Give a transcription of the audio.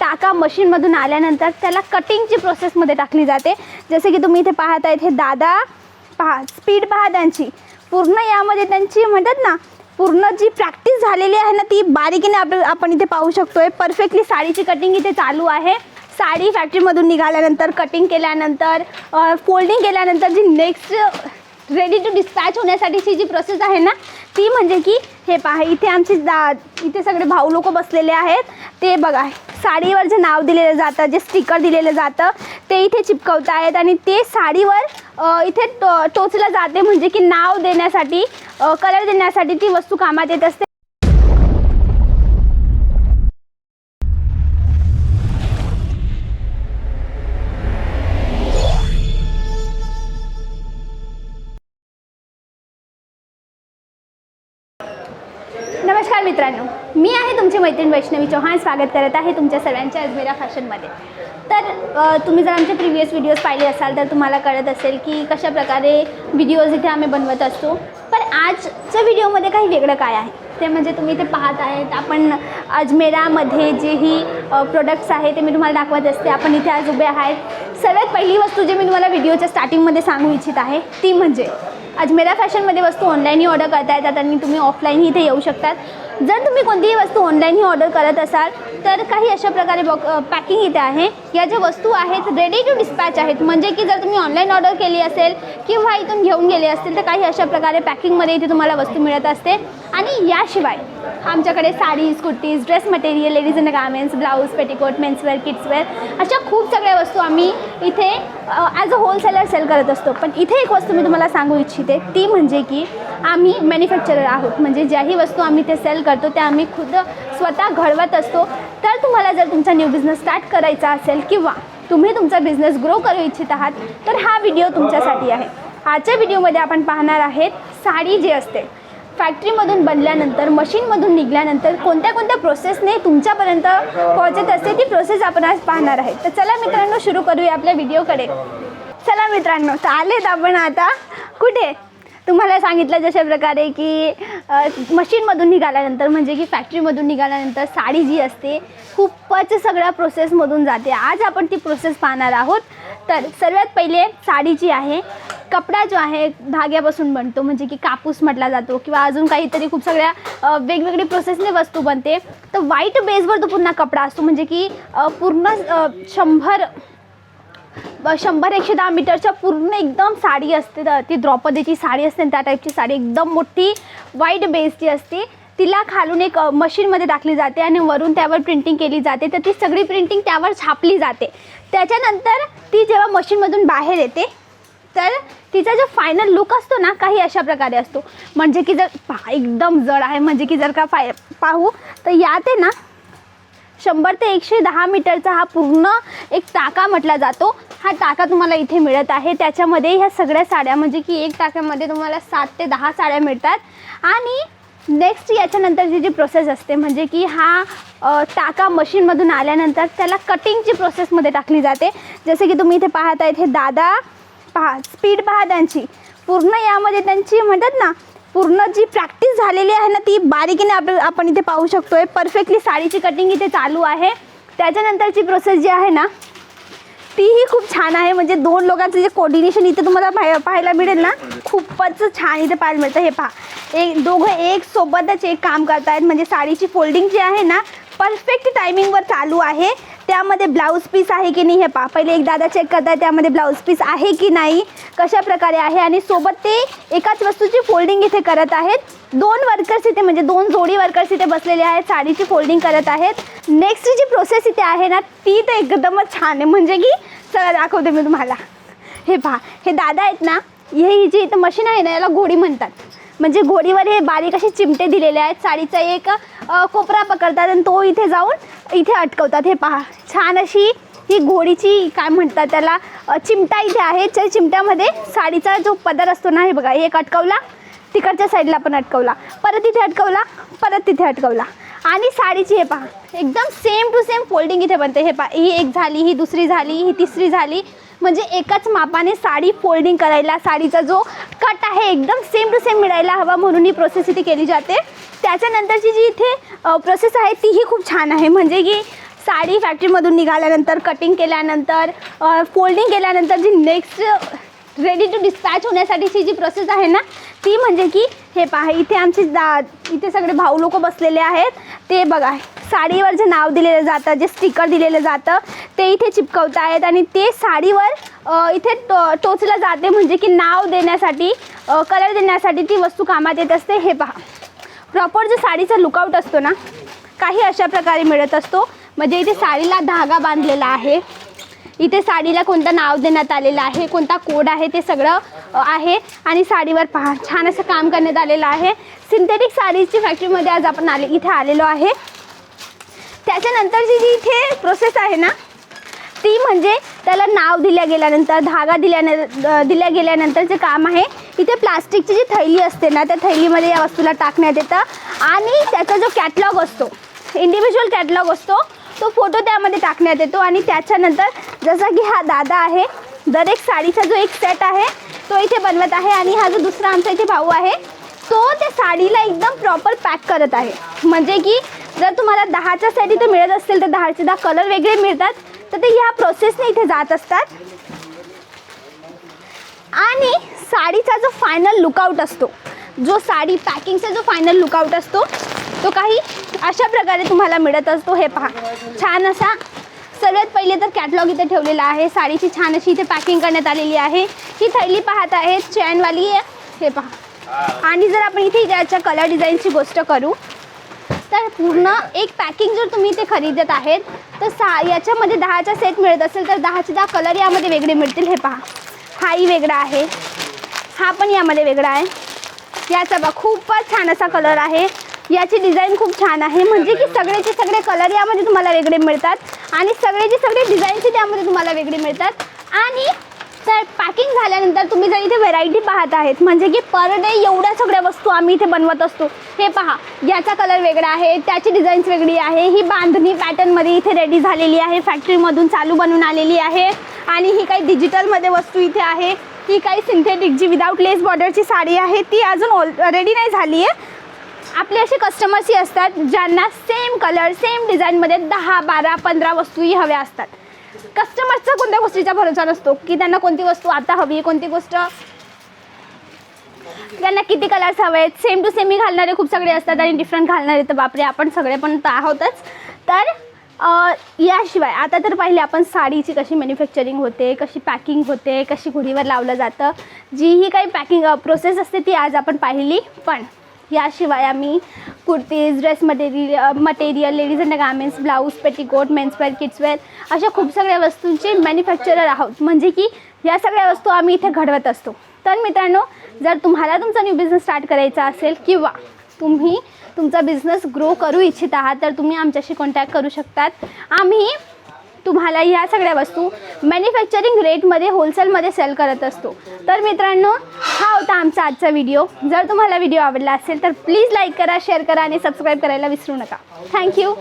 टाका मशीनमधून आल्यानंतर त्याला कटिंगची प्रोसेसमध्ये टाकली जाते. जसे की तुम्ही इथे पाहत आहेत हे दादा पहा स्पीड पहा त्यांची. पूर्ण यामध्ये त्यांची म्हणतात ना पूर्ण जी प्रॅक्टिस झालेली आहे ना ती बारीकीने आप आपण इथे पाहू शकतो आहे परफेक्टली साडीची कटिंग इथे चालू आहे. साडी फॅक्टरीमधून निघाल्यानंतर कटिंग केल्यानंतर फोल्डिंग केल्यानंतर जी नेक्स्ट रेडी टू डिस्पॅच होण्यासाठीची जी प्रोसेस आहे ना ती म्हणजे की हे पहा इथे आमचे दा इथे सगळे भाऊ लोक बसलेले आहेत. ते बघा साडीवर जे नाव दिलेलं जातं जे स्टिकर दिलेलं जातं ते इथे चिपकवत आहेत आणि ते साडीवर इथे टो टोचलं जाते म्हणजे की नाव देण्यासाठी कलर देण्यासाठी ती वस्तू कामात येत असते. नमस्कार मित्रांनो. मी आहे तुमची मैत्रीण वैष्णवी चौहान. स्वागत करत आहे तुमच्या सर्वांच्या अजमेरा फॅशनमध्ये. तर तुम्ही जर आमचे प्रिव्हियस व्हिडिओज पाहिले असाल तर तुम्हाला कळत असेल की कशा प्रकारे व्हिडिओज इथे आम्ही बनवत असतो. पण आजच्या व्हिडिओमध्ये काही वेगळं काय आहे? ते म्हणजे तुम्ही इथे पाहत आहेत आपण अजमेरामध्ये जे ही प्रोडक्ट्स आहे ते मी तुम्हाला दाखवत असते. आपण इथे आज उभे आहेत. सगळ्यात पहिली वस्तू जी मी तुम्हाला व्हिडिओच्या स्टार्टिंगमध्ये सांगू इच्छित आहे ती म्हणजे अजमेरा फॅशनमध्ये वस्तू ऑनलाईनही ऑर्डर करता येतात आणि तुम्ही ऑफलाईनही इथे येऊ शकतात. जर तुम्ही कोणतीही वस्तू ऑनलाईनही ऑर्डर करत असाल तर काही अशा प्रकारे बॉक पॅकिंग इथे आहे. या ज्या वस्तू आहेत रेडी टू डिस्पॅच आहेत म्हणजे की जर तुम्ही ऑनलाईन ऑर्डर केली असेल किंवा इथून घेऊन गेले असतील तर काही अशा प्रकारे पॅकिंगमध्ये इथे तुम्हाला वस्तू मिळत असते. आणि याशिवाय आमच्याकडे saris kurtis dress material ladies and garments blouse petticoat menswear kidswear अशा खूप सगळ्या वस्तू आम्ही इथे ॲज अ होलसेलर सेल करत असतो. पण इथे एक वस्तू मी तुम्हाला सांगू इच्छिते ती म्हणजे की आम्ही मॅन्युफॅक्चरर आहोत. म्हणजे ज्याही वस्तू आम्ही ते सेल करतो त्या आम्ही खुद स्वतः घडवत असतो. तर तुम्हाला जर तुमचा न्यू बिझनेस स्टार्ट करायचा असेल किंवा तुम्ही तुमचा बिझनेस ग्रो करू इच्छित आहात तर हा व्हिडिओ तुमच्यासाठी आहे. आजच्या व्हिडिओमध्ये आपण पाहणार आहेत साडी जी असते. फॅक्टरीमधून बनल्यानंतर मशीनमधून निघाल्यानंतर कोणत्या कोणत्या प्रोसेसने तुमच्यापर्यंत पोहोचत असते ती प्रोसेस आपण आज पाहणार आहे. तर चला मित्रांनो सुरू करूया आपल्या व्हिडिओकडे चला मित्रांनो तर आलेत आपण आता. कुठे? तुम्हाला सांगितलं जशा प्रकारे की मशीनमधून निघाल्यानंतर म्हणजे की फॅक्टरीमधून निघाल्यानंतर साडी जी असते खूपच सगळ्या प्रोसेसमधून जाते. आज आपण ती प्रोसेस पाहणार आहोत. तर सर्वात पहिले साडी जी आहे कपडा जो आहे धाग्यापासून बनतो. म्हणजे की कापूस म्हटला जातो किंवा अजून काहीतरी खूप सगळ्या वेगवेगळी प्रोसेसने वस्तू बनते. तर व्हाईट बेसवर तो पुन्हा कपडा असतो. म्हणजे की पूर्ण शंभर शंभर एकशे दहा मीटरच्या पूर्ण एकदम साडी असते. ती द्रौपदीची साडी असते ना, त्या टाईपची साडी एकदम मोठी वाईट बेसची असते. तिला खालून एक मशीनमध्ये टाकली जाते आणि वरून त्यावर प्रिंटिंग केली जाते. तर ती सगळी प्रिंटिंग त्यावर छापली जाते. त्याच्यानंतर ती जेव्हा मशीनमधून बाहेर येते तर तिचा जो फायनल लुक असतो ना काही अशा प्रकारे असतो. म्हणजे की जर पहा एकदम जड आहे. म्हणजे की जर का फाय पाहू तर यात आहे ना शंभर ते एकशे दहा मीटरचा हा पूर्ण एक टाका म्हटला जातो. हा टाका तुम्हाला इथे मिळत आहे. त्याच्यामध्ये ह्या सगळ्या साड्या म्हणजे की एक टाक्यामध्ये तुम्हाला सात ते दहा साड्या मिळतात. आणि नेक्स्ट याच्यानंतरची जी प्रोसेस असते म्हणजे की हा टाका मशीनमधून आल्यानंतर त्याला कटिंगची प्रोसेसमध्ये टाकली जाते. जसे की तुम्ही इथे पाहत आहेत हे दादा पहा स्पीड पहा त्यांची. पूर्ण यामध्ये त्यांची म्हणतात ना पूर्ण जी प्रॅक्टिस झालेली आहे ना ती बारीकीने आप आपण इथे पाहू शकतोय. परफेक्टली साडीची कटिंग इथे चालू आहे. त्याच्यानंतरची प्रोसेस जी आहे ना तीही खूप छान आहे. म्हणजे दोन लोकांचं जे कोऑर्डिनेशन इथे तुम्हाला पाह पाहायला मिळेल ना खूपच छान इथे पाहायला मिळतं. हे पहा एक दोघं एक सोबतच एक काम करतायत. म्हणजे साडीची फोल्डिंग जी आहे ना परफेक्ट टायमिंगवर चालू आहे. त्यामध्ये ब्लाऊज पीस आहे की नाही हे पहा. पहिले एक दादा चेक करताय त्यामध्ये ब्लाऊज पीस आहे की नाही कशा प्रकारे आहे? आणि सोबत ते एकाच वस्तूची फोल्डिंग इथे करत आहेत. दोन वर्कर्स इथे म्हणजे दोन जोडी वर्कर्स इथे बसलेले आहेत साडीची फोल्डिंग करत आहेत. नेक्स्ट जी प्रोसेस इथे आहे ना ती तर एकदमच छान आहे. म्हणजे की चला दाखवते मी तुम्हाला. हे पहा. हे दादा आहेत ना हे ही जी इथं मशीन आहे ना याला घोडी म्हणतात. म्हणजे घोडीवर हे बारीक असे चिमटे दिलेले आहेत. साडीचा एक कोपरा पकडतात आणि तो इथे जाऊन इथे अटकवतात. हे पहा छान अशी ही घोडीची काय म्हणतात त्याला चिमटा इथे आहे. त्या चिमट्यामध्ये साडीचा जो पदर असतो ना हे बघा एक अटकवला तिकडच्या साईडला पण अटकवला परत इथे अटकवला परत तिथे अटकवला. आणि साडीची हे पहा एकदम सेम टू सेम फोल्डिंग इथे बनते. हे पहा ही एक झाली ही दुसरी झाली ही तिसरी झाली. म्हणजे एकाच मापाने साडी फोल्डिंग करायला साडीचा जो कट आहे एकदम सेम टू सेम मिळायला हवा म्हणून ही प्रोसेस इथे केली जाते. त्याच्यानंतरची जी इथे प्रोसेस आहे तीही खूप छान आहे. म्हणजे की साडी फॅक्टरीमधून निघाल्यानंतर कटिंग केल्यानंतर फोल्डिंग केल्यानंतर जी नेक्स्ट रेडी टू डिस्पॅच होण्यासाठीची जी प्रोसेस आहे ना ती म्हणजे की हे पहा इथे आमचे दा इथे सगळे भाऊ लोक बसलेले आहेत. ते बघा साडीवर जे नाव दिलेलं जातं जे स्टिकर दिलेलं जातं ते इथे चिपकवत आहेत आणि ते साडीवर इथे टो टोचलं जाते म्हणजे की नाव देण्यासाठी कलर देण्यासाठी ती वस्तू कामात येत असते. हे पहा प्रॉपर जो साडीचा लुकआउट असतो ना काही अशा प्रकारे मिळत असतो. म्हणजे इथे साडीला धागा बांधलेला आहे. इथे साडीला कोणतं नाव देण्यात आलेलं आहे कोणता कोड आहे ते सगळं आहे. आणि साडीवर पहा छान असं काम करण्यात आलेलं आहे. सिंथेटिक साडीची फॅक्टरीमध्ये आज आपण आले इथे आलेलो आहे. त्याच्यानंतरची जी इथे प्रोसेस आहे ना ती म्हणजे त्याला नाव दिल्या गेल्यानंतर धागा दिल्यानं दिल्या गेल्यानंतर जे काम आहे. इथे प्लास्टिकची जी थैली असते ना त्या थैलीमध्ये या वस्तूला टाकण्यात येतं. आणि त्याचा जो कॅटलॉग असतो इंडिव्हिज्युअल कॅटलॉग असतो तो फोटो त्यामध्ये टाकण्यात येतो आणि त्याच्यानंतर जसा की हा दादा आहे दरेक एक साडीचा जो एक सेट आहे तो इथे बनवत आहे आणि हा जो दुसरा आमचा इथे भाऊ आहे तो त्या साडीला एकदम प्रॉपर पॅक करत आहे. म्हणजे की जर तुम्हाला दहाच्या सेट इथे मिळत असतील तर दहाचे दहा कलर वेगळे मिळतात तर ते ह्या प्रोसेसने इथे जात असतात. आणि साडीचा जो फायनल लुकआउट असतो जो साडी पॅकिंगचा जो फायनल लुकआउट असतो तो काही अशा प्रकारे तुम्हाला मिळत असतो. हे पहा. छान असा सर्वात पहिले तर कॅटलॉग इथे ठेवलेला आहे. साडीची छान अशी इथे पॅकिंग करण्यात आलेली आहे. ही थैली पाहत आहे चॅनवाली. आहे हे पहा. आणि जर आपण इथे याच्या कलर डिझाईनची गोष्ट करू तर पूर्ण एक पॅकिंग जर तुम्ही इथे खरेदत आहेत तर सा याच्यामध्ये दहाचा सेट मिळत असेल तर दहाचे दहा कलर यामध्ये वेगळे मिळतील. हे पहा. हाही वेगळा आहे. हा पण यामध्ये वेगळा आहे. याचा बघा खूपच छान असा कलर आहे. याची डिझाईन खूप छान आहे. म्हणजे की सगळेचे सगळे कलर यामध्ये तुम्हाला वेगळे मिळतात आणि सगळेचे सगळे डिझाईनचे त्यामध्ये तुम्हाला वेगळे मिळतात. आणि तर पॅकिंग झाल्यानंतर तुम्ही जर इथे व्हेरायटी पाहत आहेत म्हणजे की पर डे एवढ्या सगळ्या वस्तू आम्ही इथे बनवत असतो. हे पहा याचा कलर वेगळा आहे त्याची डिझाईन्स वेगळी आहे ही बांधणी पॅटर्नमध्ये इथे रेडी झालेली आहे फॅक्टरीमधून चालू बनवून आलेली आहे. आणि ही काही डिजिटलमध्ये वस्तू इथे आहे. ही काही सिंथेटिक जी विदाऊट लेस बॉर्डरची साडी आहे ती अजून ऑल रेडी नाही झाली आहे आपले असे कस्टमर्सही असतात ज्यांना सेम कलर सेम डिझाईनमध्ये दहा बारा पंधरा वस्तूही हव्या असतात. कस्टमर्सचा कोणत्या गोष्टीचा भरोसा नसतो की त्यांना कोणती वस्तू आता हवी कोणती गोष्ट त्यांना किती कलर्स हवे आहेत सेम टू सेम घालणारे खूप सगळे असतात आणि डिफरंट घालणारे तर बापरे आपण सगळे पण तर आहोतच. तर याशिवाय आता तर पहिले आपण साडीची कशी मॅन्युफॅक्चरिंग होते कशी पॅकिंग होते कशी घुडीवर लावलं जातं. जी ही काही पॅकिंग प्रोसेस असते ती आज आपण पाहिली. पण याशिवाय आम्ही kurtis dress material material ladies and garments blouse petticoat menswear kidswear अशा खूप सगळ्या वस्तूंचे मॅन्युफॅक्चरर आहोत. म्हणजे की या सगळ्या वस्तू आम्ही इथे घडवत असतो. तर मित्रांनो जर तुम्हाला तुमचा न्यू बिझनेस स्टार्ट करायचा असेल किंवा तुम्ही तुमचा बिझनेस ग्रो करू इच्छित आहात तर तुम्ही आमच्याशी कॉन्टॅक्ट करू शकतात. आम्ही तुम्हाला ह्या सगळ्या वस्तू मॅन्युफॅक्चरिंग रेटमध्ये होलसेलमध्ये सेल करत असतो. तर मित्रांनो हा होता आमचा आजचा व्हिडिओ जर तुम्हाला व्हिडिओ आवडला असेल तर प्लीज लाईक करा शेअर करा आणि सबस्क्राईब करायला विसरू नका. थँक्यू